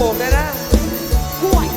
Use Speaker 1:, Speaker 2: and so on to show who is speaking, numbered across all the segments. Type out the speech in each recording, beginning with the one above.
Speaker 1: ผมนะ
Speaker 2: นะ
Speaker 1: ห่วย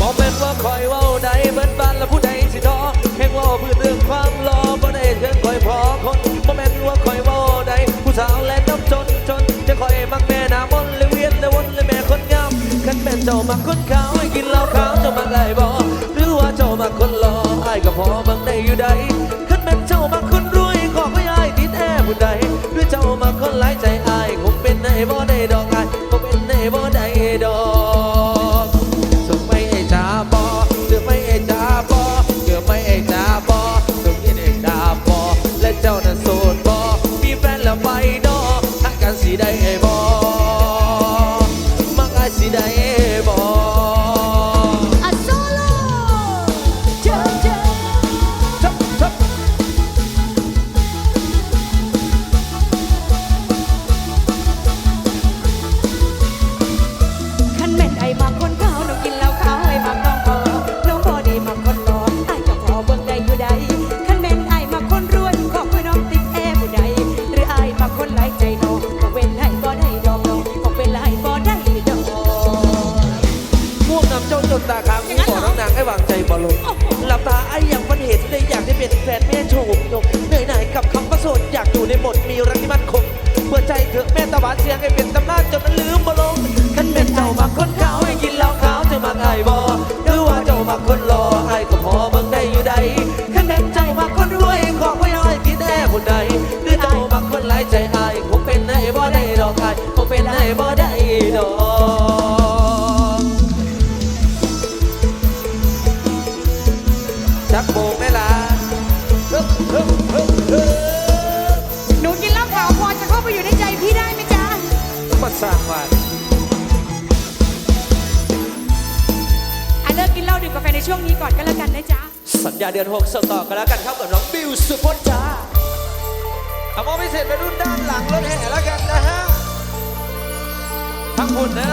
Speaker 2: บอกเป็ว่าคอยว่าใดเบิ้ลบานและผู้ใดสิท้อแห่ว่าพื้นเรื่องความรอบ่ได้เชิงคอยพอคนบอกเป็ว่าคอยว่าใดผู้สาวและน้ำจนจน จะคอยมักแม่นาำมนและเวียนและวนและแม่คนงามขันแม่เจ้ามาคนขาวให้กินเหล้าขาวเจ้ามากไหลบ่หรือว่าเจ้ามา
Speaker 1: คนรอไอ้ก็พอบังได้อยู่ใด เกือ
Speaker 2: แม่ตะวันเสียงให้เป็นตำนานจนมันลืมบ่ลง ดือน 6ส่งต่
Speaker 1: อกันแล้วกัน
Speaker 2: เข้ากับน้องบิวสุพจน์จ้าเอามอพิเศษไปรุ่นด้านหลังรถแห่แล้วกันนะฮะทั้งคนนะ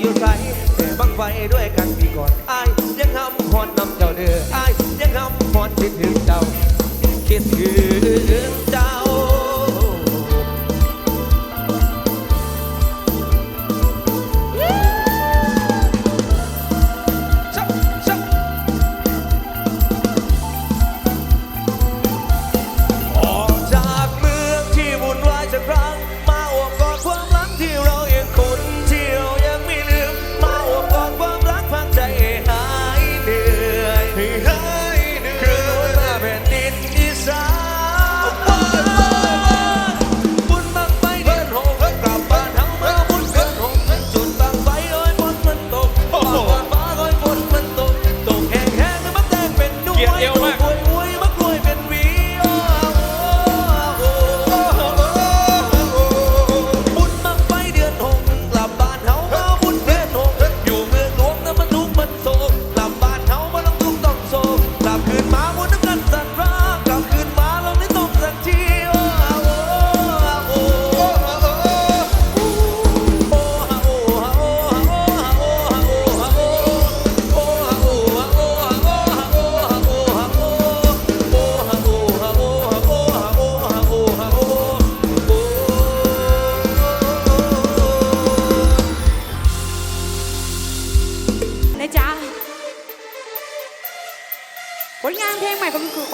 Speaker 2: อยู่ไกลแต่บังไฟด้วยกันพี่ก่อนไอ้ยังห้ามคอนนำ
Speaker 3: เจ้า
Speaker 2: เด้
Speaker 3: อ
Speaker 2: ไอ้ยังห้ามคอนคิดถึงเจ้า คิดถึงเจ้า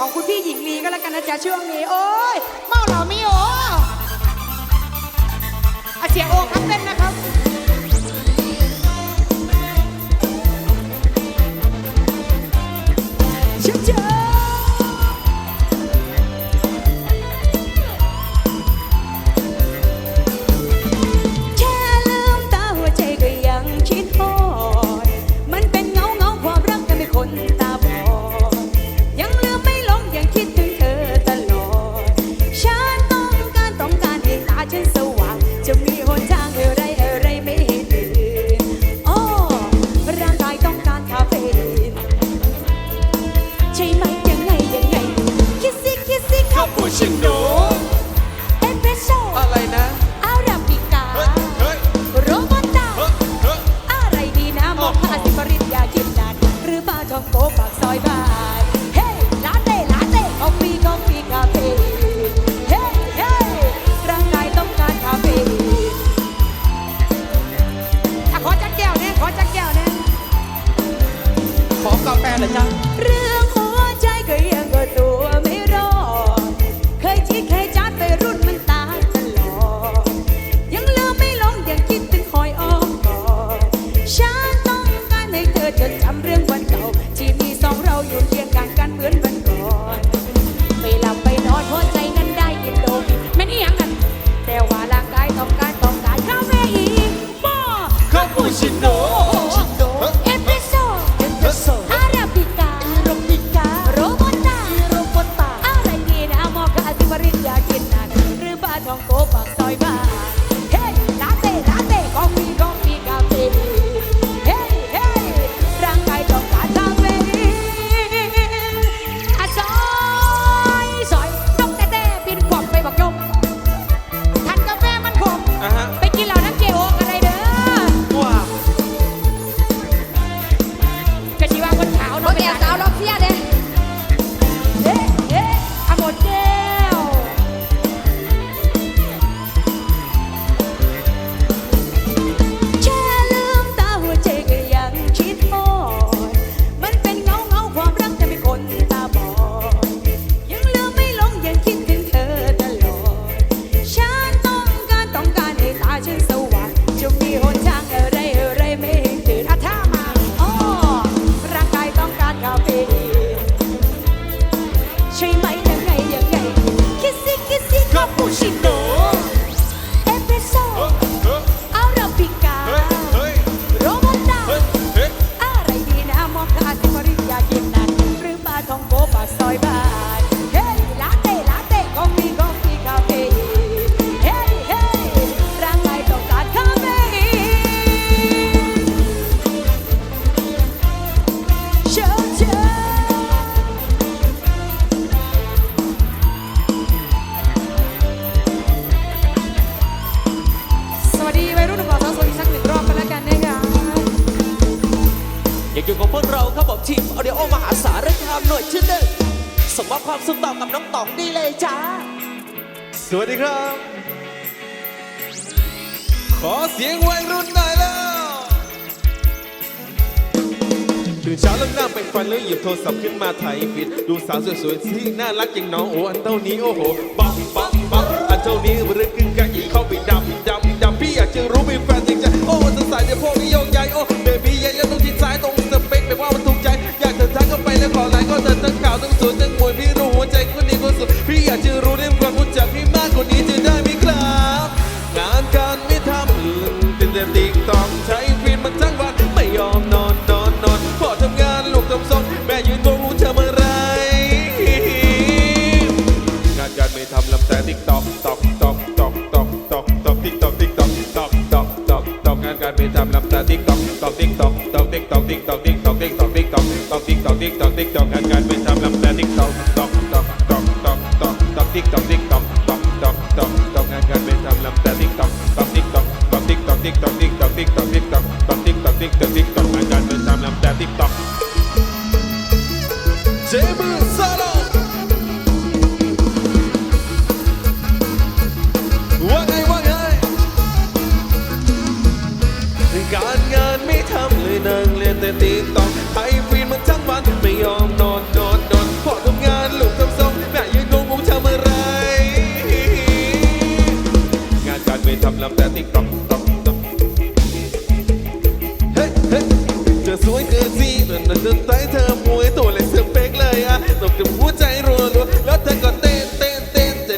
Speaker 1: ของคุณพี่หญิงลีก็แล้วกันนะจ๊ะช่วงนี้ โอ้ยเมาเหรอไม่โอ
Speaker 2: อา
Speaker 3: เสีย
Speaker 1: โอครับเต้นนะครับ แล้
Speaker 2: ว
Speaker 1: จ้ะ กับน้องต๋องดี
Speaker 2: เลยจ้า
Speaker 3: สวัสดีครับ ขอเสียงวัยรุ่นหน่อยแล้วตื่นเช้าแล้วหน้าไปฟันแล้วหยิบโทรศัพท์ขึ้นมาถ่ายปิดดูสาวสวยๆที่น่ารักอย่างน้องโอ้อันเท่านี้โอ้โหบ๊อบบ๊อบบ๊อบอันเท่านี้เรื่องกึ่งกันอีกเข้าไปดำดำดำพี่อยากจะรู้มีแฟนจริงจังโอ้สงสารจะพวกนี้โยงใหญ่โอ้เบ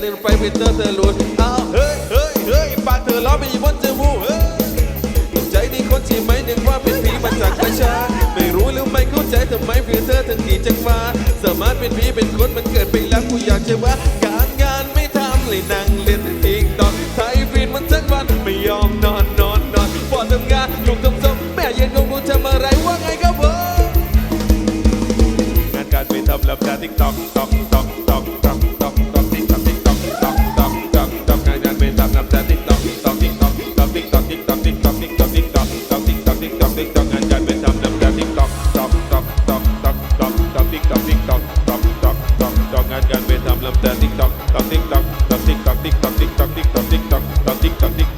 Speaker 3: หนึ่งไปเป็นเธอเธอหลุดอ้าเฮ้ยเฮ้ยเฮ้ยปากเธอล้อไปบนจมูกเฮ้ยใจดีคนที่ไม่นึกว่าเป็นผีมาจากประชาไม่รู้หรือไม่เข้าใจทำไมเพื่อเธอถึงขี่จักงมา สามารถเป็นผีเป็นคนมันเกิดไปแล้วกูอยากจะว่า การงานไม่ทำเลยนั่งเล่นอีกตอนไทยฟินมันทั้งวันไม่ยอมนอนนอนนอนพอทำงานลูกทำซ้ำแม่เย็นของกูทำอะไรว่าไงครับเว้ยงานการไปทำแล้วตาติ๊กตอกตอก tock tock tock tock tock งานการไปทำลำแต่ติ๊กต๊อกต๊อกติ๊กต๊อกต๊อกติ๊กต๊อกติ๊กต๊อกติ๊กต๊อกติ๊กต๊อกติ๊กต๊อกติ๊กต๊อกติ๊กต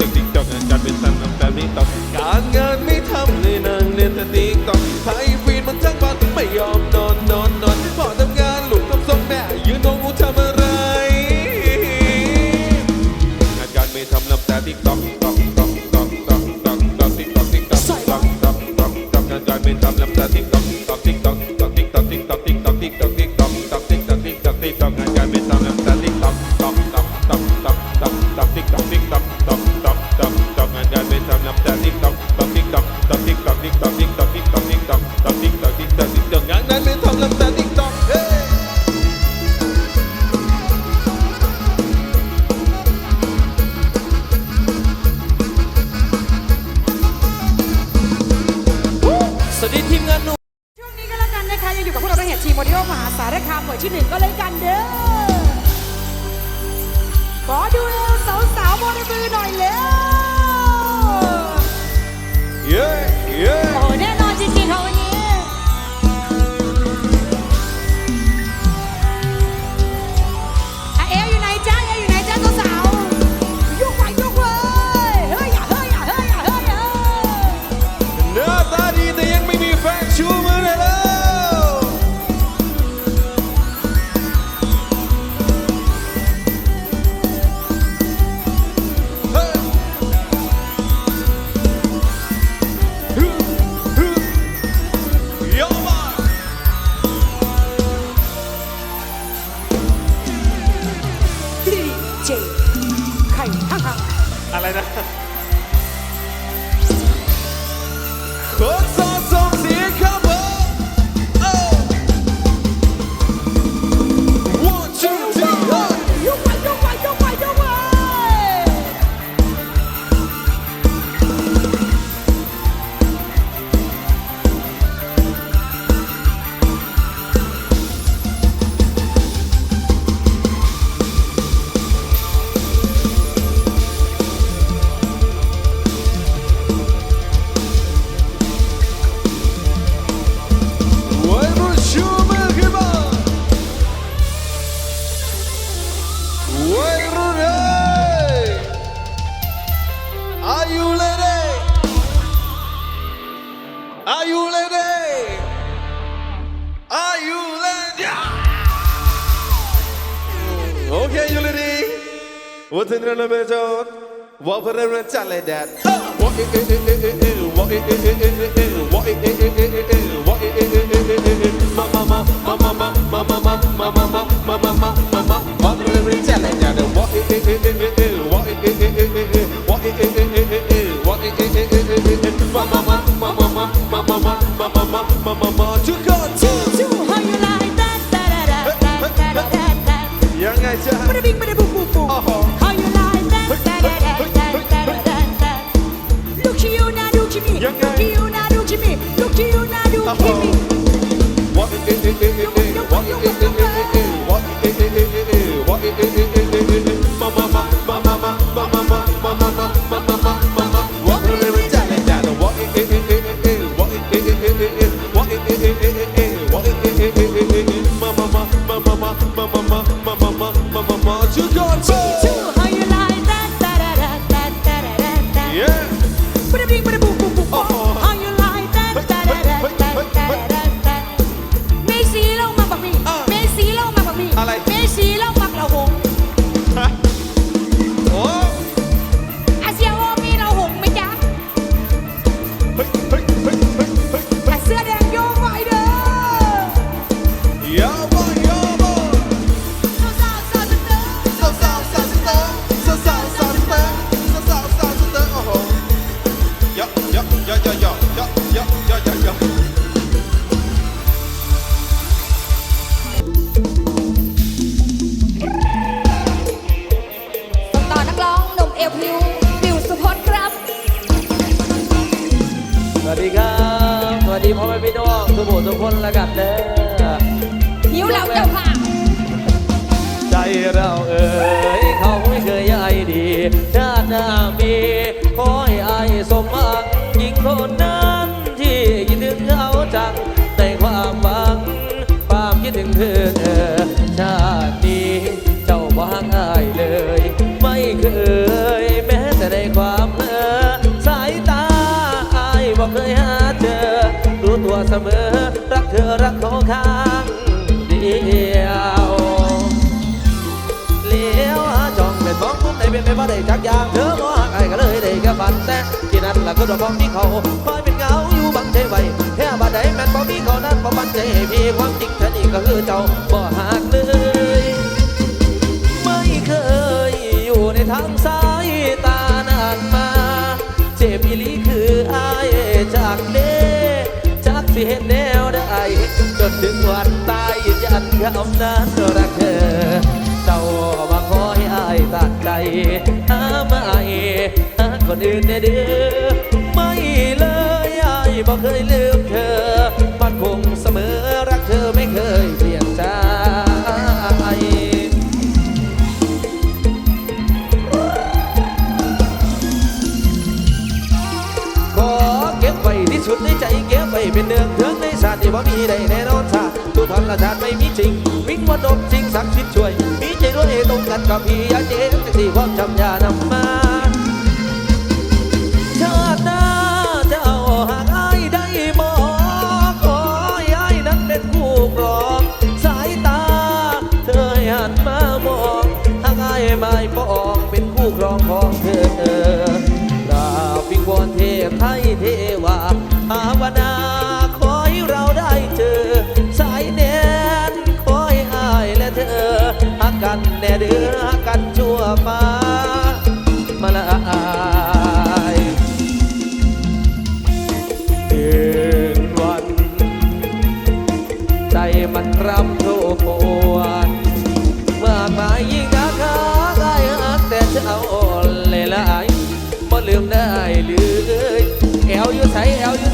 Speaker 3: ๊อก tock tick tock tock
Speaker 2: tick tock tick tock tick tock งานนั้
Speaker 1: นหรือทำลำ
Speaker 3: Okay, you ready? What's in the vision? What for the challenge that? What it is, it is, it is, what it is, it is, it is, what it is, it is, it is, what it is, it is, it is, ma mama, ma mama, ma mama, ma mama, ma mama, ma mama, what for the challenge that? What it is, it is, it is, what it is,
Speaker 1: it
Speaker 3: is, it
Speaker 1: is,
Speaker 3: what it is, it is, it is, what it is, it is, it is, ma mama, ma mama, ma mama, ma mama, ma mama,
Speaker 1: ma mama, Oh. รั
Speaker 2: กเขางเดียวเลี้ยวหาจองเป็นมองมุมไหนเป็นไปบ่ได้จักอย่างเธอบ่หักไอ้ก็เลยได้กระฝันแต่ที่นั่นล่ะก็ดอกมองที่เขาคอยเป็นเงาอยู่บังใจไว้แค่บาดใดแม่นบ่มีเขานั้นบ่บันใจให้พี่ความจริงท่านี่ก็คือเจ้าบ่หักเลย นคำนั้นรักเธอเจ้ามาขอให้อายตัดใจหาไม่หาคนอื่นแน่เด้อไม่เลยอายบอกเคยลืมเธอมันคงเสมอรักเธอไม่เคยเปลี่ยนใจขอเก็บไว้ที่สุดในใจเก็บไว้เป็นเรื่องเถืองในศาตร์ที่ว่ามีได้แน่นอน ชาทุกธรรมชาติไม่มีจริง วิ่งวันดมจริงสักดิ์สิทธิ์ช่วย มีใจด้วยตรงกันกับพี่ยาเจ๊จากที่ความจำยานำมาชาติหน้าเจ้าหากอายได้มองขอให้ายนั้นเป็นผู้ครองสายตา เธอหันมามองหากอายไม่ปองเป็นคู่ครองของเธอกราวิงวอนเทพไทยเทวาภาวนา แน่เดือกันชั่วฟ้ามาละอายคืนวัน ใจมันรำทุกวันมากมายยิ่งนักหาได้หักแต่เจ้าเลยลายบ่ลืมได้เลยแอวอยู่ใสแอวอยู่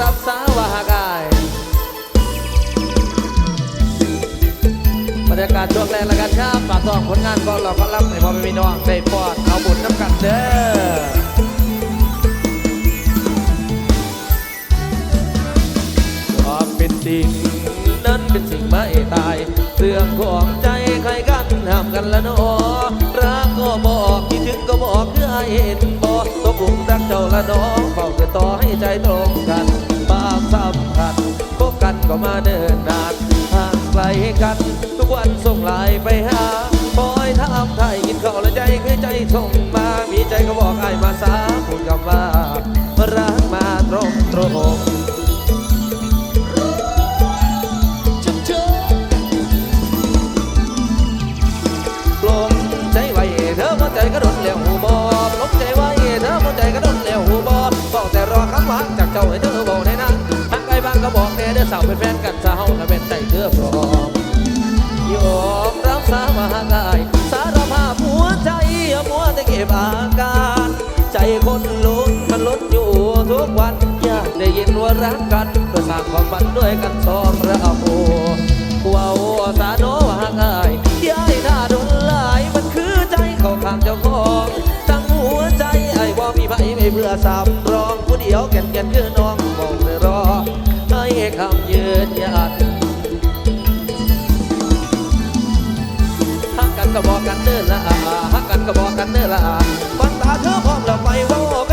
Speaker 2: รับสาวาหากายบรรยากาศช่วงแรกแล้วกันครับฝากตองผลงานก็เราก็รับในพอม่พี่น้องได้ปอดเอาบุญน้ำกันเด้อความเป็นจริงนั้นเป็นสิ่งไม่ตายเรื่องของใจใครกันห้ามกันละเนอ อกเพื่อให้เห็นบอกตกหลุมรักเจ้าละน้องเฝ้าเกิดต่อให้ใจตรงกันความสัมพันธ์พบกันก็มาเดินนานห่างไกลกัน ทุกวันส่งไลน์ไปหาคอยถามไทยกินข้าวและใจคือใจส่งมามีใจก็บอกไอ้มาสา เป็นแฟนกันสาและเป็นใจเธอพร้อมยอมรับสามาหากายสารภาพหัวใจอามัวแต่เก็บอาการ ใจคนลุ้นมันลุ้นอยู่ทุกวัน อยากได้ยินว่ารักกันเพื่อสร้างความฝันด้วยกันสองเราว้าวสาโนว่าหากายย้ายหน้าโดนลายมันคือใจเขาข้างเจ้าของทั้งหัวใจไอ้ว่ามีไผไม่เพื่อสำรองผู้เดียวแก่นแก่นคือน้ คำยืนยันฮักกันก็บอกกันเด้อละฮักกันก็บอกกันเด้อละฟันตาเธอพร้อมแล้วไปว่